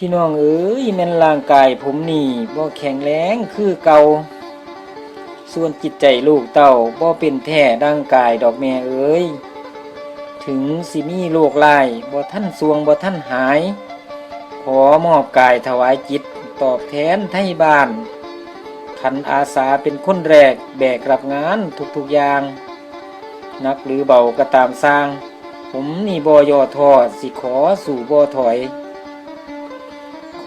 พี่น้องเอ้ยแม่นร่างกายผมนี่บ่แข็งแรงคือเก่าส่วนจิตใจลูกเต้าบ่เป็นแท้ดังกายดอกแม่เอ้ยถึงสิมีโรคลายบ่ท่านสวงบ่ท่านหาย ขอมอบกายถวายจิตตอบแทนไทยบ้าน ขันอาสาเป็นคนแรกแบกรับงานทุกๆอย่าง นักหรือเบาก็ตามสร้าง ผมนี่บอยอทอสิขอสู่บอถอย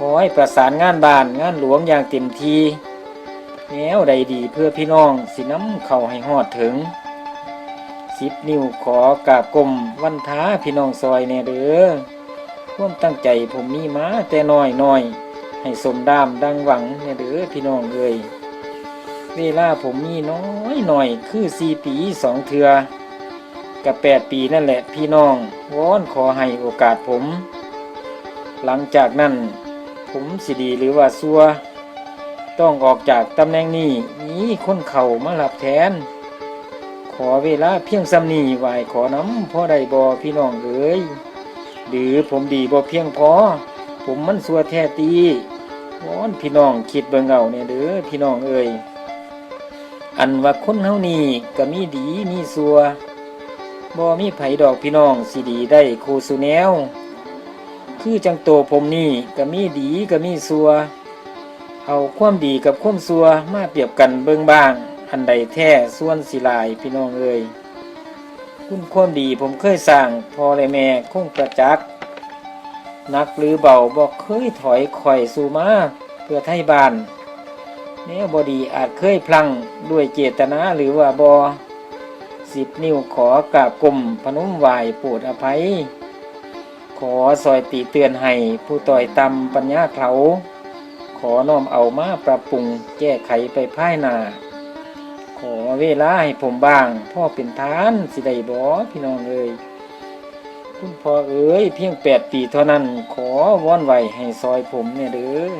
ขอให้ประสานงานบ้านงานหลวงอย่างเต็มทีแนวใดดีเพื่อพี่น้องสิน้ำเข้าให้หอดถึงสิบนิ้วขอกราบกลมวันท้าพี่น้องซอยแน่เด้อควมตั้งใจผมมีมาแต่น้อยน้อยให้สมดามดังหวังแน่เด้อพี่น้องเอ้ยเวลาผมมีน้อยหน่อยคือสี่ปีสองเทือกับแปดปีนั่นแหละพี่น้องวอนขอให้โอกาสผม หลังจากนั้น ผมสิดีหรือว่าซัว ต้องออกจากตำแหน่งนี้มีคนเข่ามาหลับแทน ขอเวลาเพียงสำนีไหวขอน้ำพ่อใดบอพี่น้องเอ้ยหรือผมดีบ่เพียงพอ ผมมันสัวแท้ตีวอนพี่น้องคิดเบิ่งเอาเนี่ยเด้อพี่น้องเอ้ยอันว่าคนเฮานี่ก็มีดีมีสัวบ่มีไผดอกพี่น้องสิดีได้คู่สุแนว คือจังโตผมนี่ก็มีดีก็มีสัว เอาความดีกับความสัวมาเปรียบกันเบิ่งบ้าง อันใดแท้ส่วนสิหลายพี่น้องเอ้ยคุณความดีผมเคยสร้างพอและแม่คงประจักษ์นักหรือเบาบอกเคยถอยข่อยสู่มาเพื่อไทยบ้านแนวบอดีอาจเคยพลังด้วยเจตนาหรือว่าบอสิบนิ้วขอกราบกลมพนมไหวโปรดอภัย ขอซอยตีเตือนให้ผู้ต่อยตำปัญญาเขา ขอน้อมเอามาปรับปรุงแก้ไขไปภายหน้าขอเวลาให้ผมบ้าง พ่อเป็นทานสิได้บอพี่น้องเอ้ยคุณพ่อเอ้ยเพียงแปดปีเท่านั้น ขอวอนไหวให้ซอยผมเนี่ยเด้อ